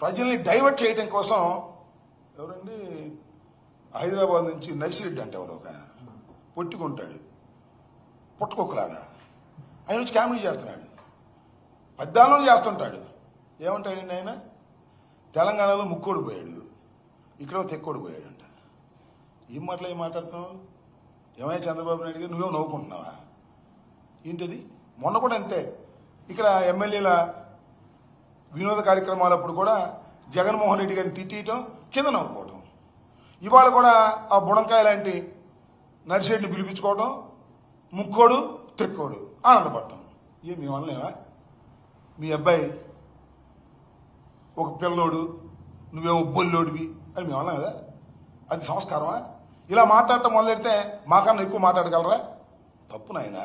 ప్రజల్ని డైవర్ట్ చేయడం కోసం ఎవరండి? హైదరాబాద్ నుంచి నర్సిరెడ్డి అంటే ఎవరు ఒక పొట్టుకుంటాడు. పుట్టుకొక్కలాగా. ఆయన వచ్చి కామెడీ చేస్తున్నాడు. పద్దానం చేస్తుంటాడు. ఏమంటాడండి ఆయన? తెలంగాణలో ముక్కోడు పోయాడు. ఇక్కడ తెక్కోడు పోయాడంట. ఏం మాటలు ఏం మాట్లాడుతున్నావు? ఏమైనా చంద్రబాబు నాయుడు గారు నువ్వేమో నవ్వుకుంటున్నావా? ఏంటిది? మొన్న కూడా అంతే. ఇక్కడ ఎమ్మెల్యేల వినోద కార్యక్రమాలప్పుడు కూడా జగన్మోహన్ రెడ్డి గారిని తిట్టియటం కింద నవ్వుకోవటం. ఇవాళ కూడా ఆ బుడంకాయ లాంటి నర్సిరెడ్డిని పిలిపించుకోవటం ముక్కోడు తెక్కోడు ఆనందపడటం. ఏం మీ వల్లనేవా మీ అబ్బాయి ఒక పిల్లోడు నువ్వేమో బొల్లోడివి అని మేము అన్నాం కదా అది సంస్కారమా? ఇలా మాట్లాడటం మొదలెడితే మాకన్నా ఎక్కువ మాట్లాడగలరా? తప్పు నాయనా.